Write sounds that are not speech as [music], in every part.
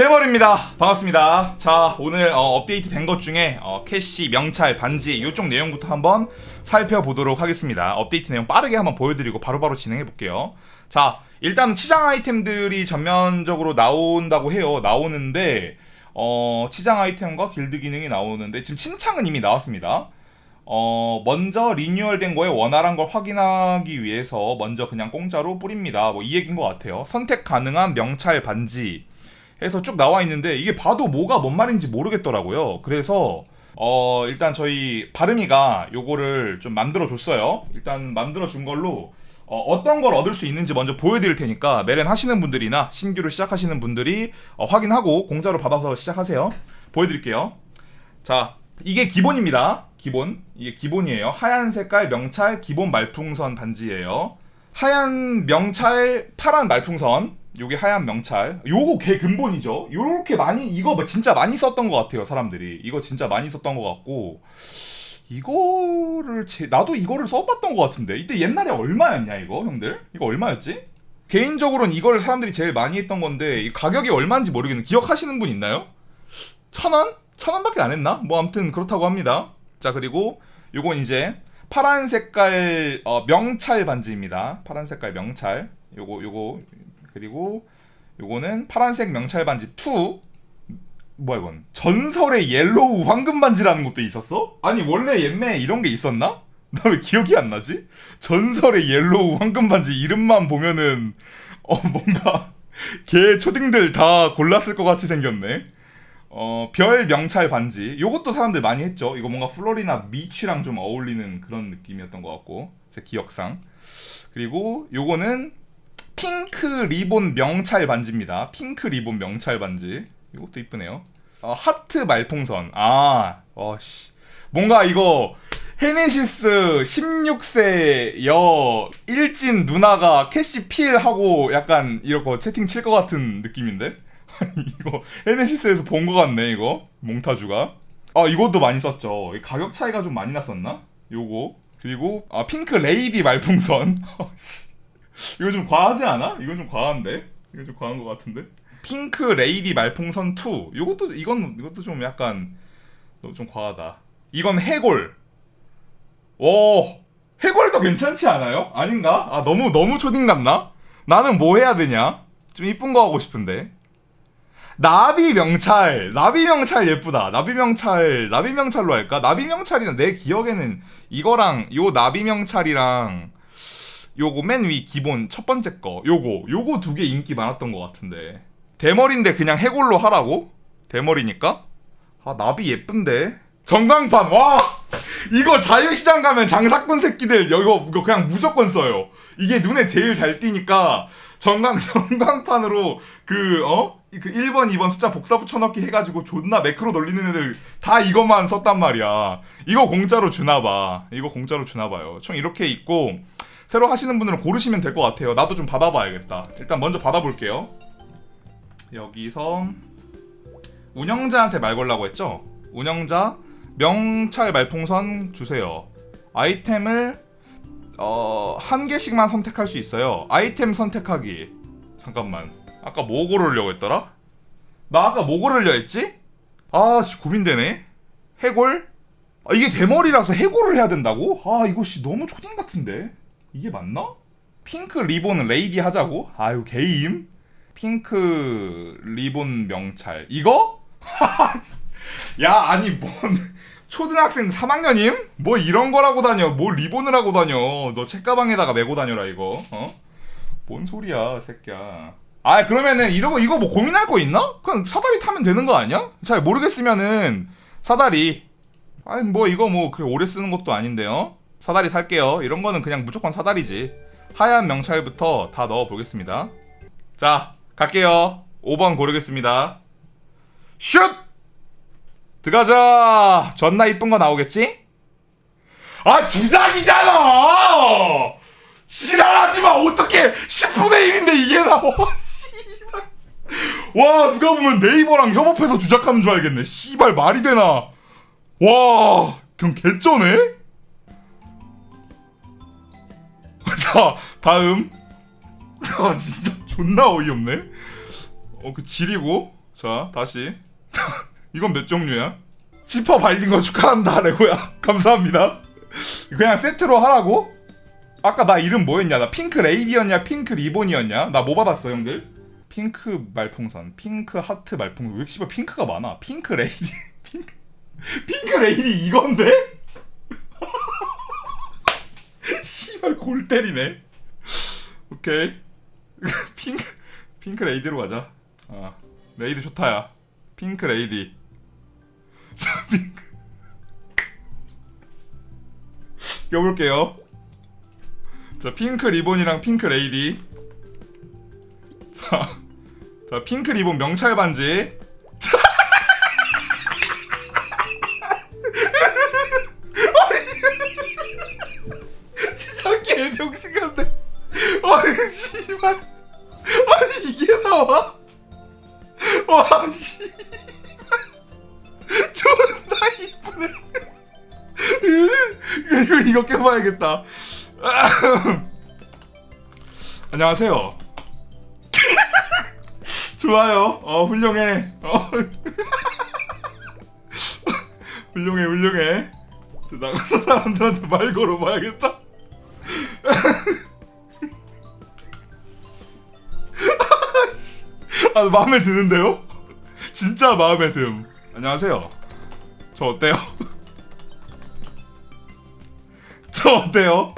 대머리입니다. 반갑습니다. 자, 오늘 어, 업데이트 된 것 중에 어, 캐시, 명찰, 반지 이쪽 내용부터 한번 살펴보도록 하겠습니다. 업데이트 내용 빠르게 한번 보여드리고 바로바로 진행해 볼게요. 자, 일단 치장 아이템들이 전면적으로 나온다고 해요. 나오는데 어, 치장 아이템과 길드 기능이 나오는데 지금 신창은 이미 나왔습니다. 어, 먼저 리뉴얼된 거에 원활한 걸 확인하기 위해서 먼저 그냥 공짜로 뿌립니다. 뭐 이 얘기인 것 같아요. 선택 가능한 명찰 반지 해서 쭉 나와 있는데 이게 봐도 뭐가 뭔 말인지 모르겠더라고요. 그래서 어, 일단 저희 바르미가 요거를 좀 만들어 줬어요. 일단 만들어 준 걸로 어, 떤걸 얻을 수 있는지 먼저 보여드릴 테니까 메렌 하시는 분들이나 신규로 시작하시는 분들이 어, 확인하고 공짜로 받아서 시작하세요. 보여드릴게요. 자, 이게 기본입니다. 기본. 이게 기본이에요. 하얀 색깔 명찰 기본 말풍선 반지예요. 하얀 명찰 파란 말풍선. 요게 하얀 명찰. 요거 개 근본이죠. 요렇게 많이 이거 뭐 진짜 많이 썼던 것 같아요, 사람들이. 이거 진짜 많이 썼던 것 같고. 이거를 제, 나도 이거를 써봤던 것 같은데 이때 옛날에 얼마였냐 이거 형들 이거 얼마였지? 개인적으로는 이거를 사람들이 제일 많이 했던 건데 이 가격이 얼마인지 모르겠는데 기억하시는 분 있나요? 천 원? 천 원밖에 안 했나? 뭐 아무튼 그렇다고 합니다. 자 그리고 요건 이제 파란 색깔 어, 명찰 반지입니다. 파란 색깔 명찰. 요거 요거 그리고 요거는 파란색 명찰 반지 2. 뭐야 이건? 전설의 옐로우 황금 반지라는 것도 있었어? 아니 원래 옛매 이런 게 있었나? [laughs] 나 왜 기억이 안 나지? 전설의 옐로우 황금 반지 이름만 보면은 어 뭔가 [laughs] 개 초딩들 다 골랐을 것 같이 생겼네. 어, 별 명찰 반지. 요것도 사람들 많이 했죠. 이거 뭔가 플로리나 미취랑 좀 어울리는 그런 느낌이었던 것 같고. 제 기억상. 그리고 요거는 핑크 리본 명찰 반지입니다. 핑크 리본 명찰 반지. 이것도 이쁘네요. 어, 하트 말풍선. 아, 어 씨. 뭔가 이거 헤네시스 16세 여 일진 누나가 캐시 필 하고 약간 이렇게 채팅 칠 것 같은 느낌인데? [laughs] 이거 헤네시스에서 본 것 같네 이거 몽타주가 아 이것도 많이 썼죠 이 가격 차이가 좀 많이 났었나? 요거 그리고 아 핑크 레이디 말풍선 [laughs] 이거 좀 과하지 않아? 이거 좀 과한데? 이거 좀 과한 것 같은데? 핑크 레이디 말풍선 2 이것도 이건 이것도 좀 약간 좀 과하다 이건 해골 오 해골도 괜찮지 않아요? 아닌가? 아 너무 너무 초딩 같나? 나는 뭐 해야 되냐? 좀 이쁜 거 하고 싶은데 나비 명찰 나비 명찰 예쁘다 나비 명찰 나비 명찰로 할까 나비 명찰이는 내 기억에는 이거랑 요 나비 명찰이랑 요거 맨 위 기본 첫 번째 거. 요거 요거 두 개 인기 많았던 것 같은데. 대머리인데 그냥 해골로 하라고? 대머리니까? 아 나비 예쁜데. 전광판 와! 이거 자유시장 가면 장사꾼 새끼들 이거 이거 그냥 무조건 써요. 이게 눈에 제일 잘 띄니까 전광 [laughs] 전광판으로 그 어? 그 1번 2번 숫자 복사 붙여넣기 해가지고 존나 매크로 돌리는 애들 다 이것만 썼단 말이야. 이거 공짜로 주나봐. 이거 공짜로 주나봐요. 총 이렇게 있고 새로 하시는 분들은 고르시면 될 것 같아요 나도 좀 받아봐야겠다 일단 먼저 받아볼게요 여기서 운영자한테 말 걸라고 했죠 운영자 명찰 말풍선 주세요 아이템을 어, 한 개씩만 선택할 수 있어요. 아이템 선택하기. 잠깐만. 아까 뭐 고르려고 했더라? 나 아까 뭐 고르려 했지? 아, 씨, 고민되네. 해골? 아, 이게 대머리라서 해골을 해야 된다고? 아, 이거 씨, 너무 초딩 같은데? 이게 맞나? 핑크 리본 레이디 하자고? 아유, 게임? 핑크 리본 명찰. 이거? [laughs] 야, 아니, 뭔. [laughs] 초등학생 3학년임? 뭐 이런 거라고 다녀. 뭐 리본을 하고 다녀. 너 책가방에다가 메고 다녀라 이거. 어? 뭔 소리야, 새끼야. 아, 그러면은 이러고 이거 뭐 고민할 거 있나? 그냥 사다리 타면 되는 거 아니야? 잘 모르겠으면은 사다리. 아니 뭐 이거 뭐 그렇게 오래 쓰는 것도 아닌데요. 사다리 탈게요. 이런 거는 그냥 무조건 사다리지. 하얀 명찰부터 다 넣어 보겠습니다. 자, 갈게요. 5번 고르겠습니다. 슛! 들어가자. 존나 이쁜 거 나오겠지? 아 주작이잖아. 지랄하지 마. 어떻게 10분의 1인데 이게 나와? [laughs] 씨발. 와 누가 보면 네이버랑 협업해서 주작하는 줄 알겠네. 씨발 말이 되나? 와 그럼 개쩌네. [laughs] 자 다음. 아 진짜 존나 어이없네. 어그 질이고 자 다시 [laughs] 이건 몇 종류야? 지퍼 발린 거 축하한다 레고야 [laughs] 감사합니다 그냥 세트로 하라고? 아까 나 이름 뭐였냐 나 핑크 레이디였냐 핑크 리본이었냐 나 뭐 받았어 형들? 핑크 말풍선 핑크 하트 말풍선 왜 씨발 핑크가 많아 핑크 레이디 핑크 핑크 레이디 이건데? 씨발 골 때리네. 오케이. [laughs] 핑크 핑크 레이디로 가자. 아 레이디 좋다야. 핑크 레이디. [laughs] 자 핑크. 껴볼게요. 자 핑크 리본이랑 핑크 레이디. 자, 자 핑크 리본 명찰 반지 병신 같네. 아니 씨발. 아니 이게 나와? 와 씨발. 존나 이쁘네. 이거 이거 껴봐야겠다. [laughs] 안녕하세요. [laughs] 좋아요. 어 훌륭해. 어. [laughs] 훌륭해 훌륭해. 저 나가서 사람들한테 말 걸어봐야겠다 아 마음에 드는데요? [laughs] 진짜 마음에 듦. 안녕하세요. 저 어때요? [laughs] 저 어때요?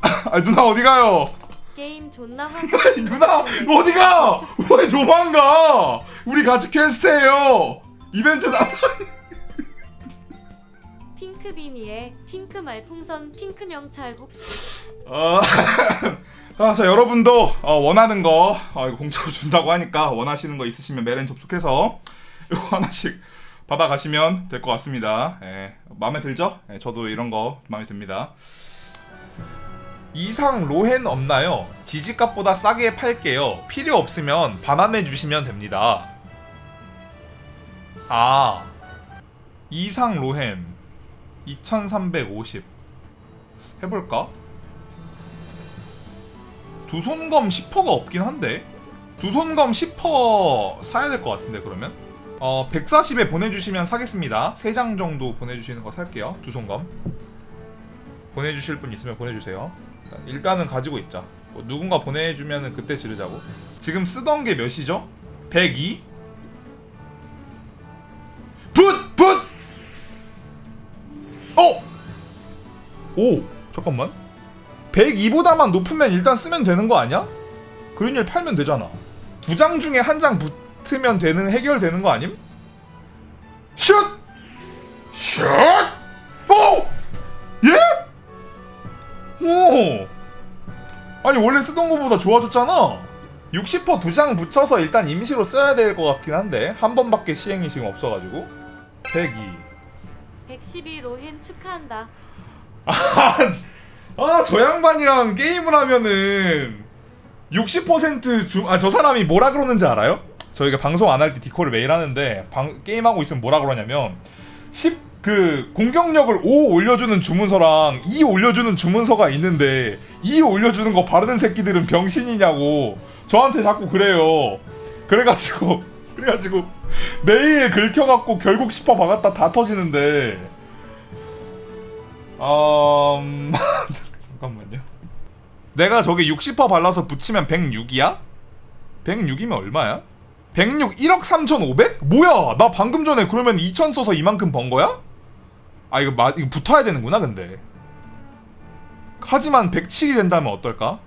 [laughs] 아 누나 어디 가요? 게임 존나 화사. 누나 어디 가? 왜 도망가? 우리 같이 퀘스트해요. 이벤트 나. 핑크 비니에 핑크 말풍선 핑크 명찰 혹시 어, 아, 자 여러분도 어, 원하는 거 어, 공짜로 준다고 하니까 원하시는 거 있으시면 메렌 접속해서 이거 하나씩 받아가시면 될 것 같습니다. 예, 마음에 들죠? 예, 저도 이런 거 마음에 듭니다. 이상 로헨 없나요? 지지값보다 싸게 팔게요. 필요 없으면 반환해 주시면 됩니다. 아 이상 로헨 2350 해볼까? 두 손검 10%가 없긴 한데 두 손검 10% 사야 될 것 같은데 그러면 어 140에 보내주시면 사겠습니다 3장 정도 보내주시는 거 살게요 두 손검 보내주실 분 있으면 보내주세요 일단- 일단은 가지고 있자 뭐 누군가 보내주면은 그때 지르자고 지금 쓰던 게 몇이죠? 102? 붓! 붓! 어! 오! 잠깐만 102보다만 높으면 일단 쓰면 되는 거 아니야? 그린일 팔면 되잖아. 두 장 중에 한 장 붙으면 되는 해결되는 거 아님? 슛! 슛! 오! 예? 오! 아니 원래 쓰던 거보다 좋아졌잖아. 60%두 장 붙여서 일단 임시로 써야 될 것 같긴 한데 한 번밖에 시행이 지금 없어가지고 102 112 로헨 축하한다. [laughs] 아, 저 양반이랑 게임을 하면은 60% 중, 아, 저 사람이 뭐라 그러는지 알아요? 저희가 방송 안 할 때 디코를 매일 하는데, 방, 게임하고 있으면 뭐라 그러냐면, 10, 그, 공격력을 5 올려주는 주문서랑 2 올려주는 주문서가 있는데, 2 올려주는 거 바르는 새끼들은 병신이냐고, 저한테 자꾸 그래요. 그래가지고, [laughs] 그래가지고, 매일 긁혀갖고 결국 10% 박았다 다 터지는데, 음... [laughs] 잠깐만요. 내가 저기 60% 발라서 붙이면 106이야? 106이면 얼마야? 106 1억 3,500? 뭐야? 나 방금 전에 그러면 2,000 써서 이만큼 번 거야? 아 이거 마, 이거 붙어야 되는구나 근데. 하지만 107이 된다면 어떨까?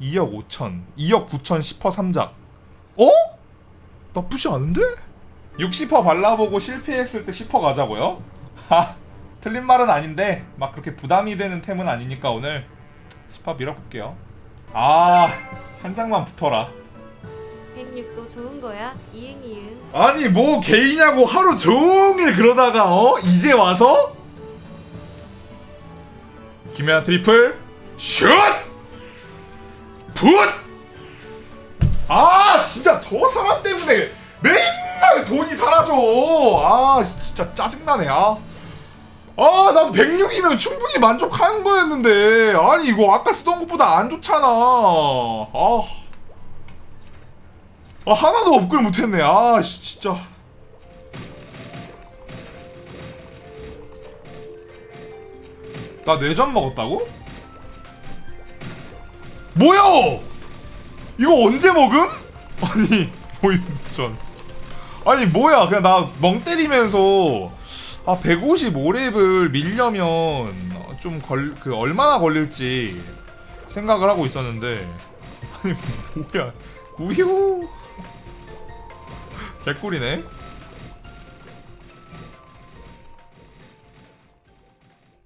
2억 5천, 2억 9천 10% 3작. 어? 나쁘지 않은데? 60% 발라보고 실패했을 때 10% 가자고요? 하. 틀린 말은 아닌데 막 그렇게 부담이 되는 템은 아니니까 오늘 10파 밀어볼게요 아한 장만 붙어라 106도 좋은 거야. 이응 이응. 아니 뭐 개이냐고 하루 종일 그러다가 어? 이제 와서? 김연아 트리플 슛! 풋! 아 진짜 저 사람 때문에 맨날 돈이 사라져 아 진짜 짜증나네 아 아, 나도 106이면 충분히 만족하는 거였는데. 아니, 이거 아까 쓰던 것보다 안 좋잖아. 아. 아 하나도 업글 못했네 아 씨, 진짜 나 내전 먹었다고? 뭐야 이거 언제 먹음? 아니 [laughs] 모임전 아니 뭐야 그냥 나 멍 때리면서 아 155렙을 밀려면 좀 걸 그 얼마나 걸릴지 생각을 하고 있었는데. 아니 뭐야. 우유. 개꿀이네